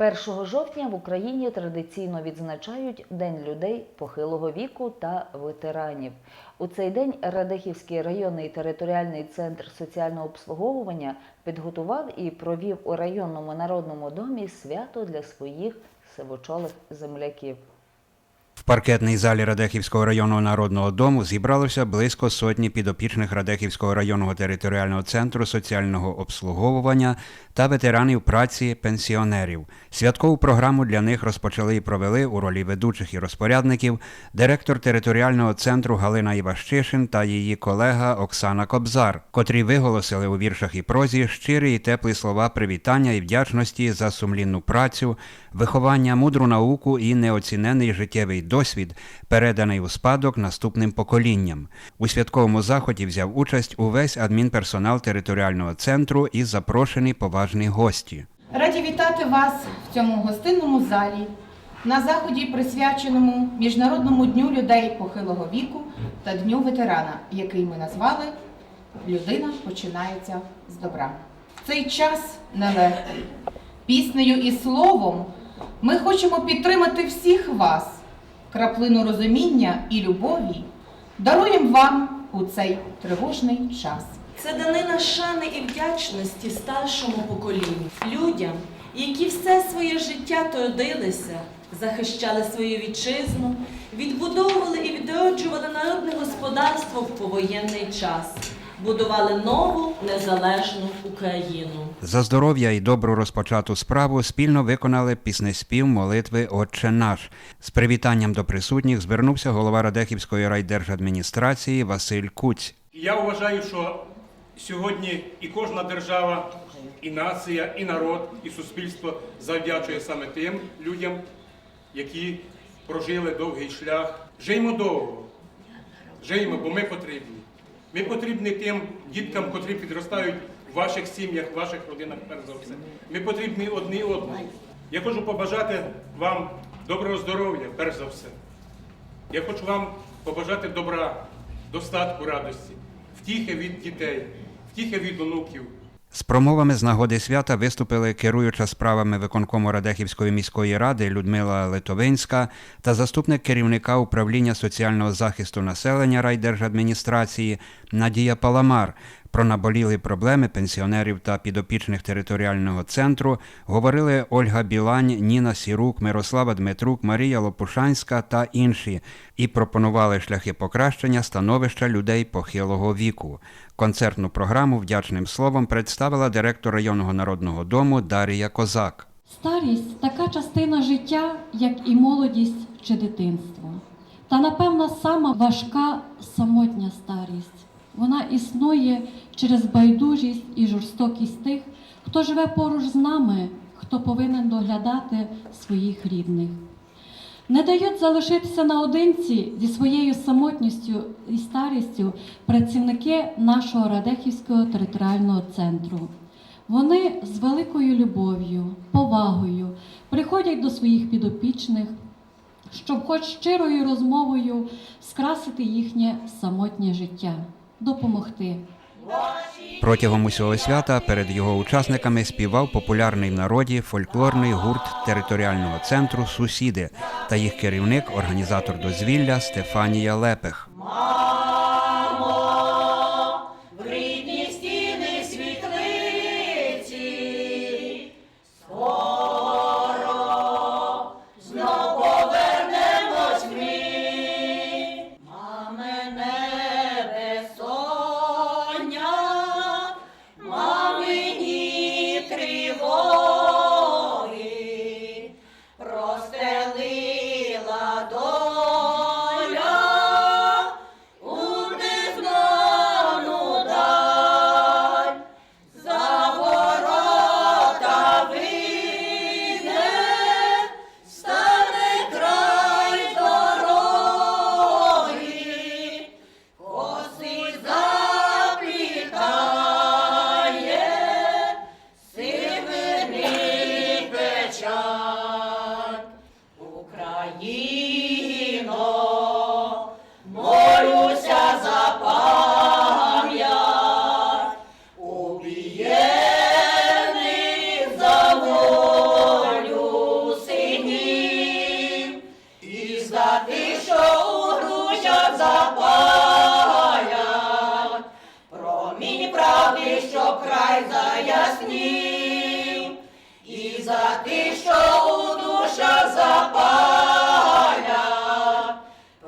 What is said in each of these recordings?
1 жовтня в Україні традиційно відзначають День людей похилого віку та ветеранів. У цей день Радехівський районний територіальний центр соціального обслуговування підготував і провів у районному народному домі свято для своїх сивочолих земляків. Паркетній залі Радехівського районного народного дому зібралося близько сотні підопічних Радехівського районного територіального центру соціального обслуговування та ветеранів праці пенсіонерів. Святкову програму для них розпочали і провели у ролі ведучих і розпорядників директор територіального центру Галина Іващишин та її колега Оксана Кобзар, котрі виголосили у віршах і прозі щирі і теплі слова привітання і вдячності за сумлінну працю, виховання, мудру науку і неоцінений життєвий досвід, переданий у спадок наступним поколінням. У святковому заході взяв участь увесь адмінперсонал територіального центру і запрошені поважні гості. Раді вітати вас в цьому гостинному залі на заході, присвяченому Міжнародному дню людей похилого віку та Дню ветерана, який ми назвали Людина починається з добра. Цей час нелегкий. Піснею і словом ми хочемо підтримати всіх вас. Краплину розуміння і любові даруємо вам у цей тривожний час. Це данина шани і вдячності старшому поколінню, людям, які все своє життя трудилися, захищали свою вітчизну, відбудовували і відроджували народне господарство в повоєнний час, будували нову незалежну Україну. За здоров'я і добру розпочату справу спільно виконали піснеспів молитви Отче наш. З привітанням до присутніх звернувся голова Радехівської райдержадміністрації Василь Куць. Я вважаю, що сьогодні і кожна держава, і нація, і народ, і суспільство завдячує саме тим людям, які прожили довгий шлях. Жиймо довго, жиймо, бо ми потрібні. Ми потрібні тим діткам, котрі підростають в ваших сім'ях, в ваших родинах, перш за все. Ми потрібні одні одному. Я хочу побажати вам доброго здоров'я, перш за все. Я хочу вам побажати добра, достатку радості, втіхи від дітей, втіхи від онуків. З промовами з нагоди свята виступили керуюча справами виконкому Радехівської міської ради Людмила Литовинська та заступник керівника управління соціального захисту населення райдержадміністрації Надія Паламар. Про наболілі проблеми пенсіонерів та підопічних територіального центру говорили Ольга Білань, Ніна Сірук, Мирослава Дмитрук, Марія Лопушанська та інші і пропонували шляхи покращення становища людей похилого віку. Концертну програму вдячним словом представила директор районного народного дому Дарія Козак. Старість така частина життя, як і молодість чи дитинство. Та напевно сама важка самотня старість. Вона існує через байдужість і жорстокість тих, хто живе поруч з нами, хто повинен доглядати своїх рідних. Не дають залишитися наодинці зі своєю самотністю і старістю працівники нашого Радехівського територіального центру. Вони з великою любов'ю, повагою приходять до своїх підопічних, щоб хоч щирою розмовою скрасити їхнє самотнє життя, допомогти. Протягом усього свята перед його учасниками співав популярний в народі фольклорний гурт територіального центру Сусіди та їх керівник, організатор дозвілля Стефанія Лепех. край заяснів, і за ти, що у душа запаля,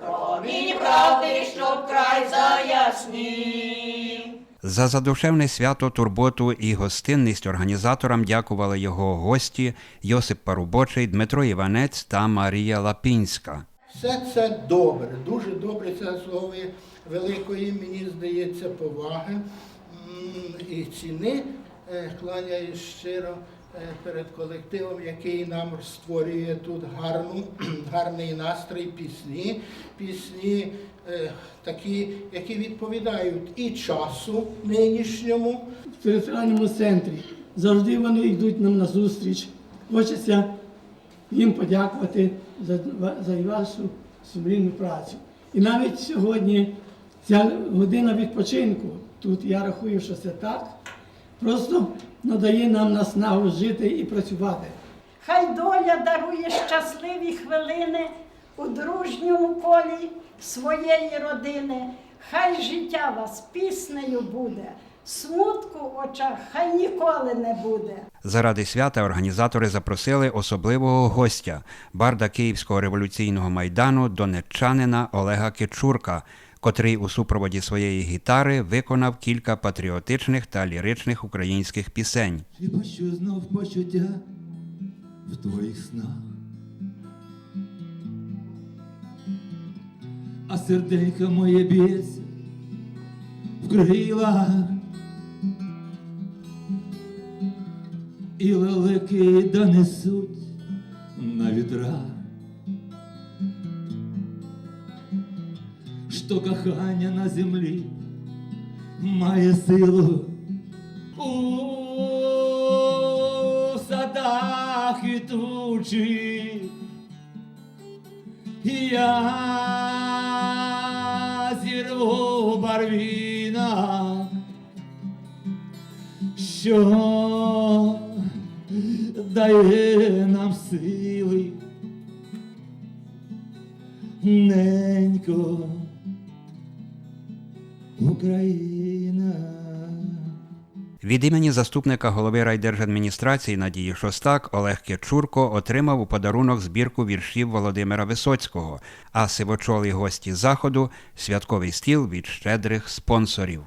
промінь правди, щоб край заяснів. За задушевне свято, турботу і гостинність організаторам дякували його гості Йосип Парубочий, Дмитро Іванець та Марія Лапінська. Все це добре, дуже добре. Це слово великої мені здається поваги і ціни. Е, Кланяюсь щиро е, перед колективом, який нам створює тут гарну, гарний настрій, пісні, пісні е, такі, які відповідають і часу нинішньому, в територіальному центрі. Завжди вони йдуть нам на зустріч. Хочеться їм подякувати за, за вашу сумлінну працю. І навіть сьогодні ця година відпочинку, тут я рахую, що це так, просто надає нам наснагу жити і працювати. Хай доля дарує щасливі хвилини у дружньому колі своєї родини. Хай життя вас піснею буде, смутку в очах хай ніколи не буде. Заради свята організатори запросили особливого гостя барда Київського революційного майдану донеччанина Олега Кичурка, котрий у супроводі своєї гітари виконав кілька патріотичних та ліричних українських пісень. Бачу знов почуття в твоїх снах. А серденько моє б'ється в крилах. І лелеки донесуть на вітрах. Що кохання на землі має силу у садах квітучих. Я зірву барвіна, що дає нам сили, ненько Україна. Від імені заступника голови райдержадміністрації Надії Шостак Олег Кечурко отримав у подарунок збірку віршів Володимира Висоцького, а сивочолі гості заходу святковий стіл від щедрих спонсорів.